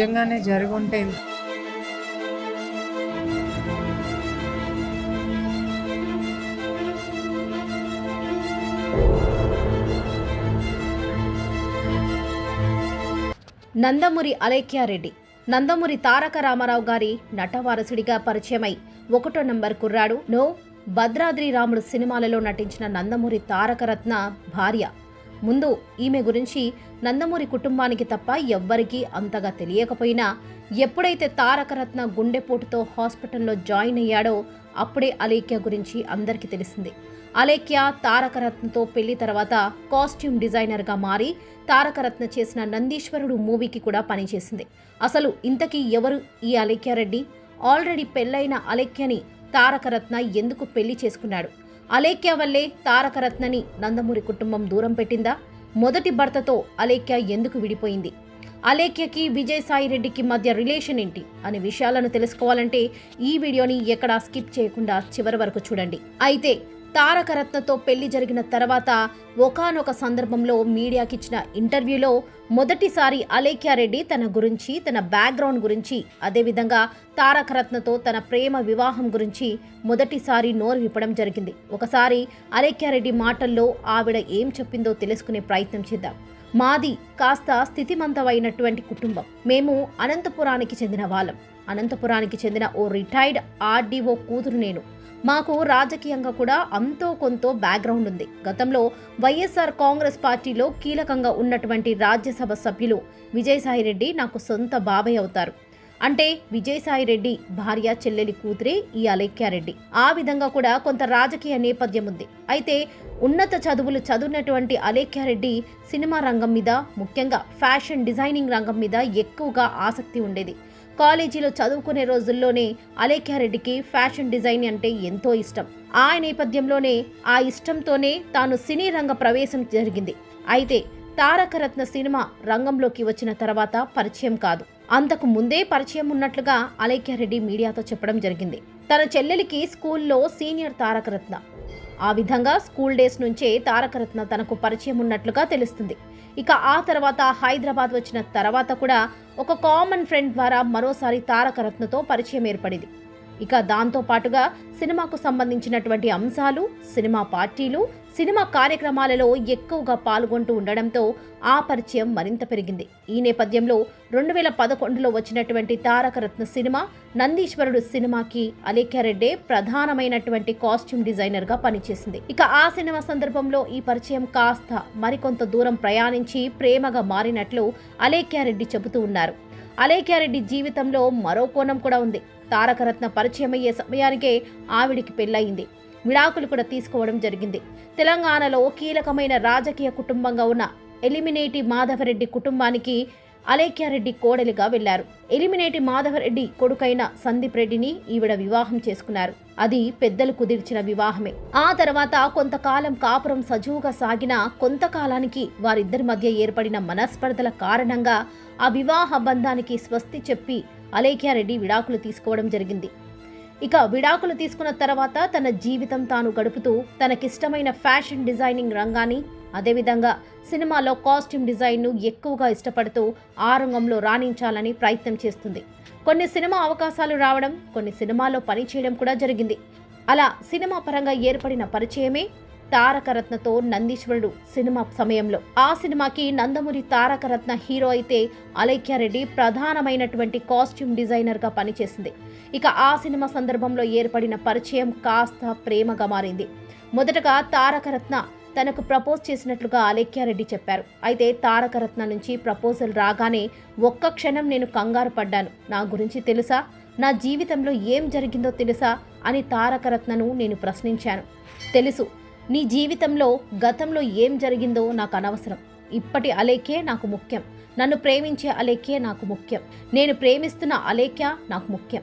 నిజంగానే జరుగుంటే నందమూరి అలేఖ్యారెడ్డి. నందమూరి తారక రామారావు గారి నటవారసుడిగా పరిచయమై ఒకటో నంబర్ కుర్రాడు. నో భద్రాద్రి రాముడు సినిమాలలో నటించిన నందమూరి తారకరత్న భార్య. ముందు ఈమె గురించి నందమూరి కుటుంబానికి తప్ప ఎవ్వరికీ అంతగా తెలియకపోయినా ఎప్పుడైతే తారకరత్న గుండెపోటుతో హాస్పిటల్లో జాయిన్ అయ్యాడో అప్పుడే అలేఖ్య గురించి అందరికీ తెలిసింది. అలేఖ్య తారకరత్నతో పెళ్ళి తర్వాత కాస్ట్యూమ్ డిజైనర్గా మారి తారకరత్న చేసిన నందీశ్వరుడు మూవీకి కూడా పనిచేసింది. అసలు ఇంతకీ ఎవరు ఈ అలేఖ్యారెడ్డి ఆల్రెడీ పెళ్ళైన అలేఖ్యని తారకరత్న ఎందుకు పెళ్ళి చేసుకున్నాడు? అలేఖ్య వల్లే తారకరత్నని నందమూరి కుటుంబం దూరం పెట్టిందా? మొదటి భర్తతో అలేఖ్య ఎందుకు విడిపోయింది? అలేఖ్యకి విజయసాయిరెడ్డికి మధ్య రిలేషన్ ఏంటి? అనే విషయాలను తెలుసుకోవాలంటే ఈ వీడియోని ఎక్కడా స్కిప్ చేయకుండా చివరి వరకు చూడండి. అయితే తారకరత్నతో పెళ్ళి జరిగిన తర్వాత ఒకానొక సందర్భంలో మీడియాకిచ్చిన ఇంటర్వ్యూలో మొదటిసారి అలేఖ్యారెడ్డి తన గురించి తన బ్యాక్గ్రౌండ్ గురించి అదేవిధంగా తారకరత్నతో తన ప్రేమ వివాహం గురించి మొదటిసారి నోరు విప్పడం జరిగింది. ఒకసారి అలేఖ్యారెడ్డి మాటల్లో ఆవిడ ఏం చెప్పిందో తెలుసుకునే ప్రయత్నం చేద్దాం. మాది కాస్త స్థితిమంతమైనటువంటి కుటుంబం. మేము అనంతపురానికి చెందిన వాళ్ళం. అనంతపురానికి చెందిన ఓ రిటైర్డ్ ఆర్డీఓ కూతురు నేను. మాకు రాజకీయంగా కూడా అంతో కొంత బ్యాక్గ్రౌండ్ ఉంది. గతంలో వైఎస్ఆర్ కాంగ్రెస్ పార్టీలో కీలకంగా ఉన్నటువంటి రాజ్యసభ సభ్యులు విజయసాయిరెడ్డి నాకు సొంత బాబాయ్ అవుతారు. అంటే విజయసాయిరెడ్డి భార్య చెల్లెలి కూతురే ఈ అలైక్యారెడ్డి ఆ విధంగా కూడా కొంత రాజకీయ నేపథ్యం ఉంది. అయితే ఉన్నత చదువులు చదివినటువంటి అలేఖ్యారెడ్డి సినిమా రంగం మీద ముఖ్యంగా ఫ్యాషన్ డిజైనింగ్ రంగం మీద ఎక్కువగా ఆసక్తి ఉండేది. కాలేజీలో చదువుకునే రోజుల్లోనే అలేఖ్యారెడ్డికి ఫ్యాషన్ డిజైన్ అంటే ఎంతో ఇష్టం. ఆ నేపథ్యంలోనే ఆ ఇష్టంతోనే తాను సినీ రంగ ప్రవేశం జరిగింది. అయితే తారకరత్న సినిమా రంగంలోకి వచ్చిన తర్వాత పరిచయం కాదు. అంతకు ముందే పరిచయం ఉన్నట్లుగా అలేఖ్యారెడ్డి మీడియాతో చెప్పడం జరిగింది. తన చెల్లెలికి స్కూల్లో సీనియర్ తారకరత్న ఆ విధంగా స్కూల్ డేస్ నుంచే తారకరత్న తనకు పరిచయం ఉన్నట్లుగా తెలుస్తుంది. ఇక ఆ తర్వాత హైదరాబాద్ వచ్చిన తర్వాత కూడా ఒక కామన్ ఫ్రెండ్ ద్వారా మరోసారి తారకరత్నతో పరిచయం ఏర్పడింది. ఇక దాంతో పాటుగా సినిమాకు సంబంధించినటువంటి అంశాలు సినిమా పార్టీలు సినిమా కార్యక్రమాలలో ఎక్కువగా పాల్గొంటూ ఉండడంతో ఆ పరిచయం మరింత పెరిగింది. ఈ నేపథ్యంలో రెండు వేల పదకొండులో వచ్చినటువంటి తారకరత్న సినిమా నందీశ్వరుడు సినిమాకి అలేఖ్యారెడ్డే ప్రధానమైనటువంటి కాస్ట్యూమ్ డిజైనర్గా పనిచేసింది. ఇక ఆ సినిమా సందర్భంలో ఈ పరిచయం కాస్త మరికొంత దూరం ప్రయాణించి ప్రేమగా మారినట్లు అలేఖ్యారెడ్డి చెబుతూ ఉన్నారు. అలేఖ్యారెడ్డి జీవితంలో మరో కోణం కూడా ఉంది. తారకరత్న పరిచయమయ్యే సమయానికే ఆవిడికి పెళ్ళయింది. విడాకులు కూడా తీసుకోవడం జరిగింది. తెలంగాణలో కీలకమైన రాజకీయ కుటుంబంగా ఉన్న ఎలిమినేటి మాధవరెడ్డి కుటుంబానికి అలేఖ్యారెడ్డి కోడలిగా వెళ్ళారు. ఎలిమినేటి మాధవరెడ్డి కొడుకైన సందీప్ రెడ్డిని ఈవిడ వివాహం చేసుకున్నారు. అది పెద్దలు కుదిర్చిన వివాహమే. ఆ తర్వాత కొంతకాలం కాపురం సజువుగా సాగిన కొంతకాలానికి వారిద్దరి మధ్య ఏర్పడిన మనస్పర్ధల కారణంగా ఆ వివాహ బంధానికి స్వస్తి చెప్పి అలేఖ్యారెడ్డి విడాకులు తీసుకోవడం జరిగింది. ఇక విడాకులు తీసుకున్న తర్వాత తన జీవితం తాను గడుపుతూ తనకిష్టమైన ఫ్యాషన్ డిజైనింగ్ రంగాన్ని అదేవిధంగా సినిమాలో కాస్ట్యూమ్ డిజైన్ను ఎక్కువగా ఇష్టపడుతూ ఆ రంగంలో రాణించాలని ప్రయత్నం చేస్తుంది. కొన్ని సినిమా అవకాశాలు రావడం కొన్ని సినిమాల్లో పనిచేయడం కూడా జరిగింది. అలా సినిమా పరంగా ఏర్పడిన పరిచయమే తారకరత్నతో నందీశ్వరుడు సినిమా సమయంలో. ఆ సినిమాకి నందమూరి తారకరత్న హీరో అయితే అలైక్యారెడ్డి ప్రధానమైనటువంటి కాస్ట్యూమ్ డిజైనర్గా పనిచేసింది. ఇక ఆ సినిమా సందర్భంలో ఏర్పడిన పరిచయం కాస్త ప్రేమగా మారింది. మొదటగా తారకరత్న తనకు ప్రపోజ్ చేసినట్లుగా అలేఖ్యారెడ్డి చెప్పారు. అయితే తారకరత్న నుంచి ప్రపోజల్ రాగానే ఒక్క క్షణం నేను కంగారు పడ్డాను. నా గురించి తెలుసా? నా జీవితంలో ఏం జరిగిందో తెలుసా? అని తారకరత్నను నేను ప్రశ్నించాను. తెలుసు నీ జీవితంలో గతంలో ఏం జరిగిందో నాకు అనవసరం. ఇప్పటి అలేఖ్యే నాకు ముఖ్యం. నన్ను ప్రేమించే అలేఖ్యే నాకు ముఖ్యం. నేను ప్రేమిస్తున్న అలేఖ్య నాకు ముఖ్యం.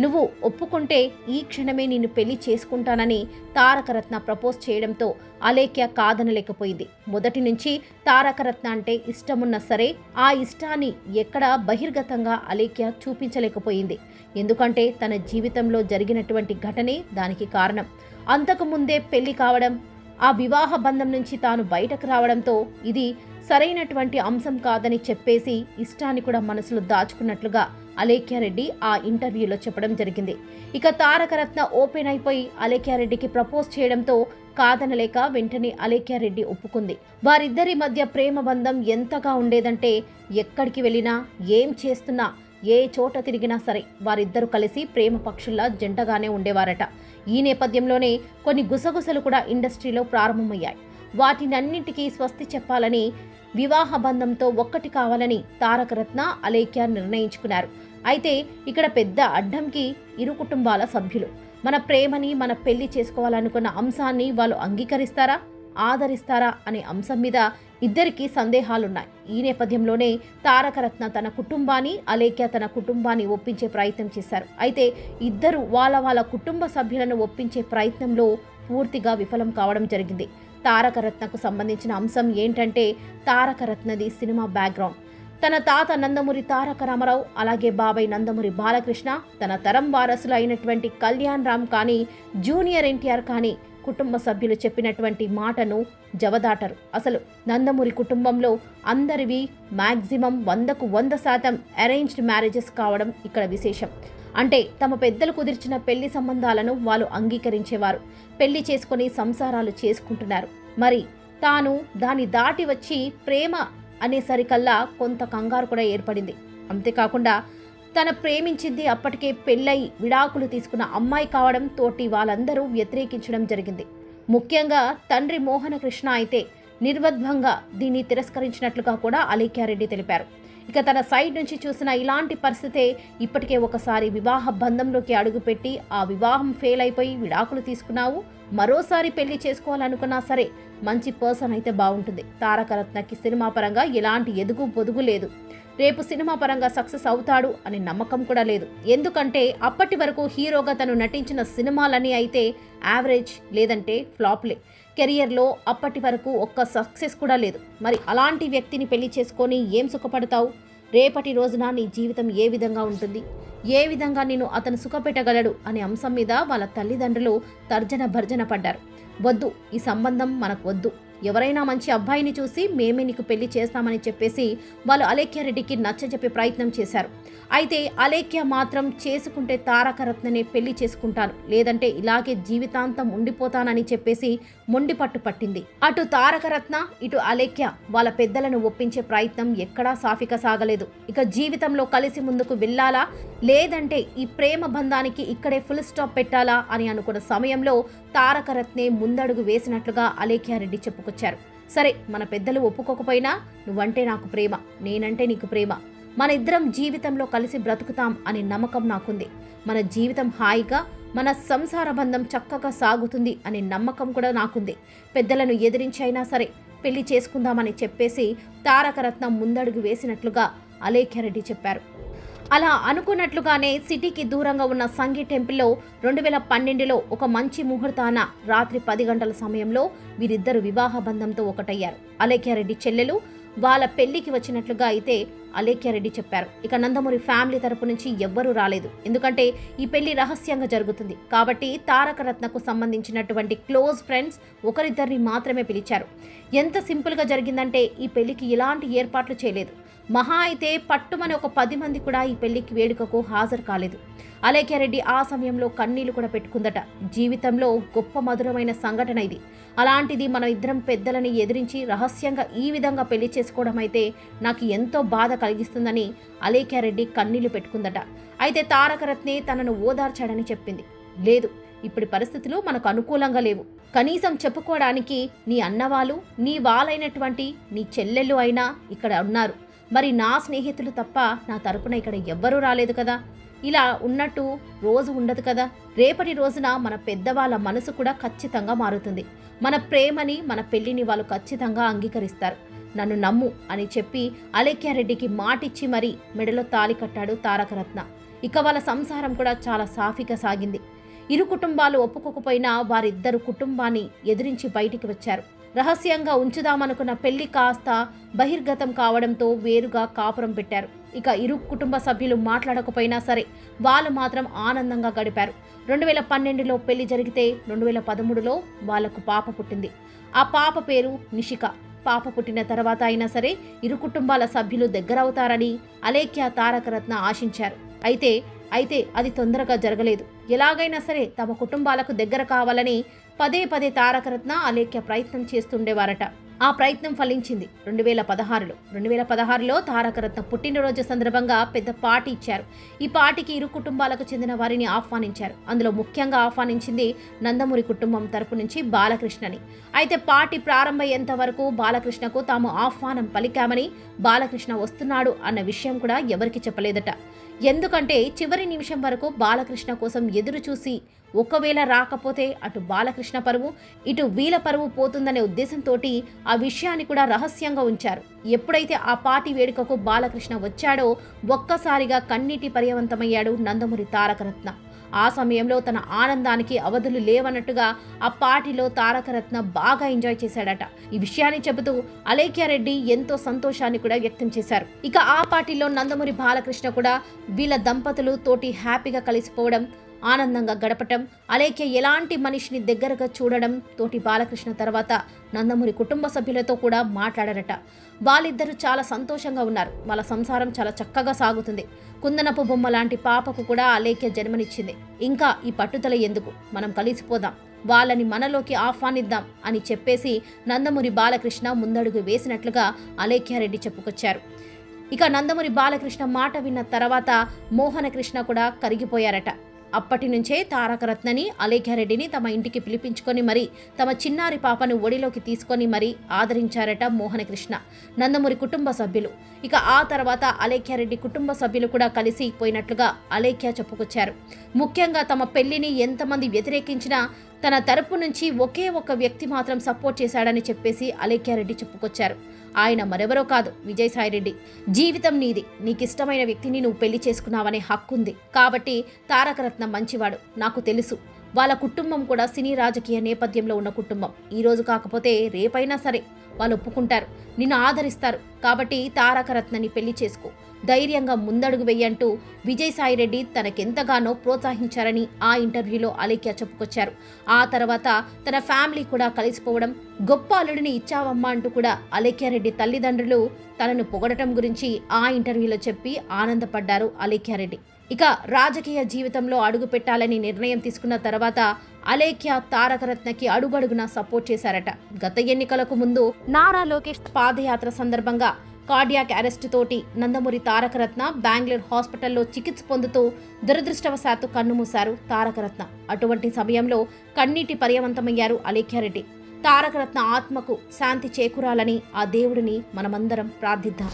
నువ్వు ఒప్పుకుంటే ఈ క్షణమే నిన్ను పెళ్ళి చేసుకుంటానని తారకరత్న ప్రపోజ్ చేయడంతో అలేఖ్య కాదనలేకపోయింది. మొదటి నుంచి తారకరత్న అంటే ఇష్టమున్నా సరే ఆ ఇష్టాన్ని ఎక్కడా బహిర్గతంగా అలేఖ్య చూపించలేకపోయింది. ఎందుకంటే తన జీవితంలో జరిగినటువంటి ఘటనే దానికి కారణం. అంతకుముందే పెళ్ళి కావడం ఆ వివాహ బంధం నుంచి తాను బయటకు రావడంతో ఇది సరైనటువంటి అంశం కాదని చెప్పేసి ఇష్టాన్ని కూడా మనసులో దాచుకున్నట్లుగా అలేఖ్యారెడ్డి ఆ ఇంటర్వ్యూలో చెప్పడం జరిగింది. ఇక తారకరత్న ఓపెన్ అయిపోయి అలేఖ్యారెడ్డికి ప్రపోజ్ చేయడంతో కాదనలేక వెంటనే అలేఖ్యారెడ్డి ఒప్పుకుంది. వారిద్దరి మధ్య ప్రేమ బంధం ఎంతగా ఉండేదంటే ఎక్కడికి వెళ్ళినా ఏం చేస్తున్నా ఏ చోట తిరిగినా సరే వారిద్దరూ కలిసి ప్రేమ పక్షుల్లా జంటగానే ఉండేవారట. ఈ నేపథ్యంలోనే కొన్ని గుసగుసలు కూడా ఇండస్ట్రీలో ప్రారంభమయ్యాయి. వాటినన్నింటికీ స్వస్తి చెప్పాలని వివాహ బంధంతో ఒక్కటి కావాలని తారకరత్న అలేఖ్య నిర్ణయించుకున్నారు. అయితే ఇక్కడ పెద్ద అడ్డంకి ఇరు కుటుంబాల సభ్యులు. మన ప్రేమని మన పెళ్ళి చేసుకోవాలనుకున్న అంశాన్ని వాళ్ళు అంగీకరిస్తారా? ఆదరిస్తారా అనే అంశం మీద ఇద్దరికి సందేహాలున్నాయి. ఈ నేపథ్యంలోనే తారకరత్న తన కుటుంబాన్ని అలేఖ్య తన కుటుంబాన్ని ఒప్పించే ప్రయత్నం చేశారు. అయితే ఇద్దరు వాళ్ళ వాళ్ళ కుటుంబ సభ్యులను ఒప్పించే ప్రయత్నంలో పూర్తిగా విఫలం కావడం జరిగింది. తారకరత్నకు సంబంధించిన అంశం ఏంటంటే తారకరత్నది సినిమా బ్యాక్గ్రౌండ్. తన తాత నందమూరి తారక రామారావు అలాగే బాబాయ్ నందమూరి బాలకృష్ణ తన తరం వారసులు అయినటువంటి కళ్యాణ్ రామ్ కానీ జూనియర్ ఎన్టీఆర్ కానీ కుటుంబ సభ్యులు చెప్పినటువంటి మాటను జవదాటరు. అసలు నందమూరి కుటుంబంలో అందరివి మ్యాక్సిమం వందకు వంద శాతం అరేంజ్డ్ మ్యారేజెస్ కావడం ఇక్కడ విశేషం. అంటే తమ పెద్దలు కుదిర్చిన పెళ్ళి సంబంధాలను వాళ్ళు అంగీకరించేవారు. పెళ్ళి చేసుకొని సంసారాలు చేసుకుంటున్నారు. మరి తాను దాన్ని దాటి వచ్చి ప్రేమ అనేసరికల్లా కొంత కంగారు కూడా ఏర్పడింది. అంతేకాకుండా తన ప్రేమించింది అప్పటికే పెళ్ళై విడాకులు తీసుకున్న అమ్మాయి కావడం తోటి వాళ్ళందరూ వ్యతిరేకించడం జరిగింది. ముఖ్యంగా తండ్రి మోహనకృష్ణ అయితే నిర్వద్భంగా దీన్ని తిరస్కరించినట్లుగా కూడా అలీక్యారెడ్డి తెలిపారు. ఇక తన సైడ్ నుంచి చూసిన ఇలాంటి పరిస్థితే ఇప్పటికే ఒకసారి వివాహ బంధంలోకి అడుగుపెట్టి ఆ వివాహం ఫెయిల్ అయిపోయి విడాకులు తీసుకున్నావు మరోసారి పెళ్ళి చేసుకోవాలనుకున్నా సరే మంచి పర్సన్ అయితే బాగుంటుంది. తారకరత్నకి సినిమా పరంగా ఎలాంటి ఎదుగు పొదుగు లేదు. రేపు సినిమా పరంగా సక్సెస్ అవుతాడు అనే నమ్మకం కూడా లేదు. ఎందుకంటే అప్పటి వరకు హీరోగా తను నటించిన సినిమాలని అయితే యావరేజ్ లేదంటే ఫ్లాప్లే. కెరియర్లో అప్పటి వరకు ఒక్క సక్సెస్ కూడా లేదు. మరి అలాంటి వ్యక్తిని పెళ్ళి చేసుకొని ఏం సుఖపడతావు? రేపటి రోజున నీ జీవితం ఏ విధంగా ఉంటుంది? ఏ విధంగా నేను అతను సుఖపెట్టగలడు అనే అంశం మీద వాళ్ళ తల్లిదండ్రులు తర్జన భర్జన పడ్డారు. వద్దు ఈ సంబంధం మనకు వద్దు. ఎవరైనా మంచి అబ్బాయిని చూసి మేమే నీకు పెళ్ళి చేస్తామని చెప్పేసి వాళ్ళు అలేఖ్యారెడ్డికి నచ్చజెప్పే ప్రయత్నం చేశారు. అయితే అలేఖ్య మాత్రం చేసుకుంటే తారకరత్ననే పెళ్ళి చేసుకుంటాను. లేదంటే ఇలాగే జీవితాంతం ఉండిపోతానని చెప్పేసి మొండిపట్టు పట్టింది. అటు తారకరత్న ఇటు అలేఖ్య వాళ్ళ పెద్దలను ఒప్పించే ప్రయత్నం ఎక్కడా సాఫిక సాగలేదు. ఇక జీవితంలో కలిసి ముందుకు వెళ్ళాలా? లేదంటే ఈ ప్రేమ బంధానికి ఇక్కడే ఫుల్ స్టాప్ పెట్టాలా అని అనుకున్న సమయంలో తారకరత్నే ముందడుగు వేసినట్లుగా అలేఖ్యారెడ్డి చెప్పుకొచ్చారు. సరే మన పెద్దలు ఒప్పుకోకపోయినా నువ్వంటే నాకు ప్రేమ నేనంటే నీకు ప్రేమ. మన ఇద్దరం జీవితంలో కలిసి బ్రతుకుతాం అనే నమ్మకం నాకుంది. మన జీవితం హాయిగా మన సంసార బంధం చక్కగా సాగుతుంది అనే నమ్మకం కూడా నాకుంది. పెద్దలను ఎదిరించైనా సరే పెళ్ళి చేసుకుందామని చెప్పేసి తారకరత్నం ముందడుగు వేసినట్లుగా అలేఖ్యారెడ్డి చెప్పారు. అలా అనుకున్నట్లుగానే సిటీకి దూరంగా ఉన్న సంగీ టెంపుల్లో రెండు వేల పన్నెండులో ఒక మంచి ముహూర్తాన రాత్రి పది గంటల సమయంలో వీరిద్దరు వివాహ బంధంతో ఒకటయ్యారు. అలేఖ్యారెడ్డి చెల్లెలు వాళ్ళ పెళ్ళికి వచ్చినట్లుగా అయితే అలేఖ్యారెడ్డి చెప్పారు. ఇక నందమూరి ఫ్యామిలీ తరపు నుంచి ఎవ్వరూ రాలేదు. ఎందుకంటే ఈ పెళ్ళి రహస్యంగా జరుగుతుంది. కాబట్టి తారకరత్నకు సంబంధించినటువంటి క్లోజ్ ఫ్రెండ్స్ ఒకరిద్దరిని మాత్రమే పిలిచారు. ఎంత సింపుల్గా జరిగిందంటే ఈ పెళ్ళికి ఎలాంటి ఏర్పాట్లు చేయలేదు. మహా అయితే పట్టుమని ఒక పది మంది కూడా ఈ పెళ్ళికి వేడుకకు హాజరు కాలేదు. అలేఖ్యారెడ్డి ఆ సమయంలో కన్నీళ్ళు కూడా పెట్టుకుందట. జీవితంలో గొప్ప మధురమైన సంఘటన ఇది. అలాంటిది మన ఇద్దరం పెద్దలని ఎదిరించి రహస్యంగా ఈ విధంగా పెళ్ళి చేసుకోవడం అయితే నాకు ఎంతో బాధ కలిగిస్తుందని అలేఖ్యారెడ్డి కన్నీళ్ళు పెట్టుకుందట. అయితే తారకరత్నే తనను ఓదార్చాడని చెప్పింది. లేదు ఇప్పటి పరిస్థితులు మనకు అనుకూలంగా లేవు. కనీసం చెప్పుకోవడానికి నీ అన్నవాళ్ళు నీ వాళ్ళైనటువంటి నీ చెల్లెళ్ళు అయినా ఇక్కడ ఉన్నారు. మరి నా స్నేహితులు తప్ప నా తరపున ఇక్కడ ఎవ్వరూ రాలేదు కదా. ఇలా ఉన్నట్టు రోజు ఉండదు కదా. రేపటి రోజున మన పెద్దవాళ్ళ మనసు కూడా ఖచ్చితంగా మారుతుంది. మన ప్రేమని మన పెళ్ళిని వాళ్ళు ఖచ్చితంగా అంగీకరిస్తారు. నన్ను నమ్ము అని చెప్పి అలేఖ్యారెడ్డికి మాటిచ్చి మరీ మెడలో తాలి కట్టాడు తారకరత్న. ఇక వాళ్ళ సంసారం కూడా చాలా సాఫీగా సాగింది. ఇరు కుటుంబాలు ఒప్పుకోకపోయినా వారిద్దరు కుటుంబాన్ని ఎదిరించి బయటికి వచ్చారు. రహస్యంగా ఉంచుదామనుకున్న పెళ్ళి కాస్త బహిర్గతం కావడంతో వేరుగా కాపురం పెట్టారు. ఇక ఇరు కుటుంబ సభ్యులు మాట్లాడకపోయినా సరే వాళ్ళు మాత్రం ఆనందంగా గడిపారు. రెండు వేల పన్నెండులో పెళ్ళి జరిగితే రెండు వేల పదమూడులో వాళ్ళకు పాప పుట్టింది. ఆ పాప పేరు నిషిక. పాప పుట్టిన తర్వాత అయినా సరే ఇరు కుటుంబాల సభ్యులు దగ్గరవుతారని అలేఖ్య తారకరత్న ఆశించారు. అయితే అయితే అది తొందరగా జరగలేదు. ఎలాగైనా సరే తమ కుటుంబాలకు దగ్గర కావాలని పదే పదే తారకరత్న అలేఖ్య ప్రయత్నం చేస్తుండేవారట. ఆ ప్రయత్నం ఫలించింది. రెండు వేల పదహారులో. రెండు వేల పదహారులో తారకరత్న పుట్టినరోజు సందర్భంగా పెద్ద పార్టీ ఇచ్చారు. ఈ పార్టీకి ఇరు కుటుంబాలకు చెందిన వారిని ఆహ్వానించారు. అందులో ముఖ్యంగా ఆహ్వానించింది నందమూరి కుటుంబం తరపు నుంచి బాలకృష్ణని. అయితే పార్టీ ప్రారంభమయ్యేంత వరకు బాలకృష్ణకు తాము ఆహ్వానం పలికామని బాలకృష్ణ వస్తున్నాడు అన్న విషయం కూడా ఎవరికి చెప్పలేదట. ఎందుకంటే చివరి నిమిషం వరకు బాలకృష్ణ కోసం ఎదురు చూసి ఒకవేళ రాకపోతే అటు బాలకృష్ణ పరువు ఇటు వీల పరువు పోతుందనే ఉద్దేశంతో ఆ విషయాన్ని కూడా రహస్యంగా ఉంచారు. ఎప్పుడైతే ఆ పార్టీ వేడుకకు బాలకృష్ణ వచ్చాడో ఒక్కసారిగా కన్నీటి పర్యవంతమయ్యాడు నందమూరి తారకరత్న. ఆ సమయంలో తన ఆనందానికి అవధులు లేవన్నట్టుగా ఆ పార్టీలో తారకరత్న బాగా ఎంజాయ్ చేశాడట. ఈ విషయాన్ని చెబుతూ అలేఖ్యారెడ్డి ఎంతో సంతోషాన్ని కూడా వ్యక్తం చేశారు. ఇక ఆ పార్టీలో నందమూరి బాలకృష్ణ కూడా వీళ్ళ దంపతులు తోటి హ్యాపీగా కలిసిపోవడం ఆనందంగా గడపటం అలేఖ్య ఎలాంటి మనిషిని దగ్గరగా చూడడం తోటి బాలకృష్ణ తర్వాత నందమూరి కుటుంబ సభ్యులతో కూడా మాట్లాడారట. వాళ్ళిద్దరూ చాలా సంతోషంగా ఉన్నారు. వాళ్ళ సంసారం చాలా చక్కగా సాగుతుంది. కుందనపు బొమ్మ లాంటి పాపకు కూడా అలేఖ్య జన్మనిచ్చింది. ఇంకా ఈ పట్టుదల ఎందుకు? మనం కలిసిపోదాం. వాళ్ళని మనలోకి ఆహ్వానిద్దాం అని చెప్పేసి నందమూరి బాలకృష్ణ ముందడుగు వేసినట్లుగా అలేఖ్యారెడ్డి చెప్పుకొచ్చారు. ఇక నందమూరి బాలకృష్ణ మాట విన్న తర్వాత మోహనకృష్ణ కూడా కరిగిపోయారట. అప్పటి నుంచే తారకరత్నని అలేఖ్యారెడ్డిని తమ ఇంటికి పిలిపించుకొని మరి తమ చిన్నారి పాపను ఒడిలోకి తీసుకొని మరి ఆదరించారట మోహనకృష్ణ. నందమూరి కుటుంబ సభ్యులు. ఇక ఆ తర్వాత అలేఖ్యారెడ్డి కుటుంబ సభ్యులు కూడా కలిసి పోయినట్లుగా అలేఖ్య చెప్పుకొచ్చారు. ముఖ్యంగా తమ పెళ్ళిని ఎంతమంది వ్యతిరేకించినా తన తరపు నుంచి ఒకే ఒక వ్యక్తి మాత్రం సపోర్ట్ చేశాడని చెప్పేసి అలేఖ్యారెడ్డి చెప్పుకొచ్చారు. ఆయన మరెవరో కాదు విజయసాయిరెడ్డి. జీవితం నీది. నీకిష్టమైన వ్యక్తిని నువ్వు పెళ్ళి చేసుకున్నావనే హక్కుంది. కాబట్టి తారకరత్న మంచివాడు నాకు తెలుసు. వాళ్ళ కుటుంబం కూడా సినీ రాజకీయ నేపథ్యంలో ఉన్న కుటుంబం. ఈరోజు కాకపోతే రేపైనా సరే. వాళ్ళు ఒప్పుకుంటారు. నిన్ను ఆదరిస్తారు. కాబట్టి తారకరత్నని పెళ్ళి చేసుకో. ధైర్యంగా ముందడుగు వెయ్యంటూ విజయసాయిరెడ్డి తనకెంతగానో ప్రోత్సహించారని ఆ ఇంటర్వ్యూలో అలేఖ్య చెప్పుకొచ్చారు. ఆ తర్వాత తన ఫ్యామిలీ కూడా కలిసిపోవడం గొప్ప అల్లుడిని ఇచ్చావమ్మా అంటూ కూడా అలేఖ్యారెడ్డి తల్లిదండ్రులు తనను పొగడటం గురించి ఆ ఇంటర్వ్యూలో చెప్పి ఆనందపడ్డారు అలేఖ్యారెడ్డి. ఇక రాజకీయ జీవితంలో అడుగు పెట్టాలని నిర్ణయం తీసుకున్న తర్వాత అలేఖ్య తారకరత్నకి అడుగడుగునా సపోర్ట్ చేశారట. గత ఎన్నికలకు ముందు నారా లోకేష్ పాదయాత్ర సందర్భంగా కార్డియాక్ అరెస్ట్ తోటి నందమూరి తారకరత్న బెంగళూరు హాస్పిటల్లో చికిత్స పొందుతూ దురదృష్టవశాత్తు కన్నుమూశారు తారకరత్న. అటువంటి సమయంలో కన్నీటి పర్యవంతమయ్యారు అలేఖ్యారెడ్డి. తారకరత్న ఆత్మకు శాంతి చేకూరాలని ఆ దేవుడిని మనమందరం ప్రార్థిద్దాం.